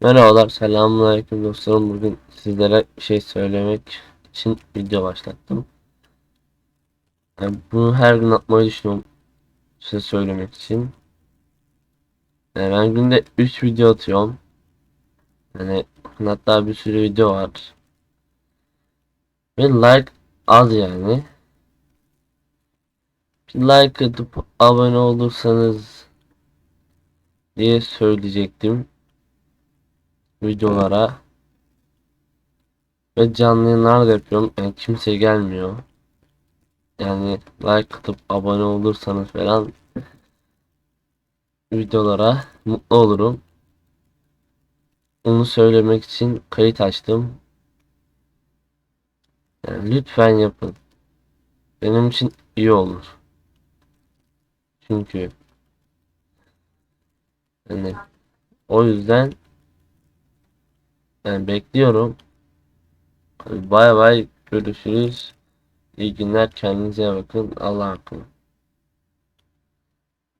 Merhabalar, selamünaleyküm dostlarım. Bugün sizlere bir şey söylemek için video başlattım. Yani bunu her gün atmayı düşünüyorum size söylemek için. Yani ben günde 3 video atıyorum. Yani hatta bir sürü video var. Ve like az yani. Bir like atıp abone olursanız diye söyleyecektim videolara ve canlı yayınlar da yapıyorum. Yani kimse gelmiyor. Yani like atıp abone olursanız falan videolara mutlu olurum. Onu söylemek için kayıt açtım. Yani lütfen yapın. Benim için iyi olur. Çünkü yani o yüzden ben bekliyorum. Bay bay görüşürüz. İyi günler kendinize bakın. Allah'a emanet.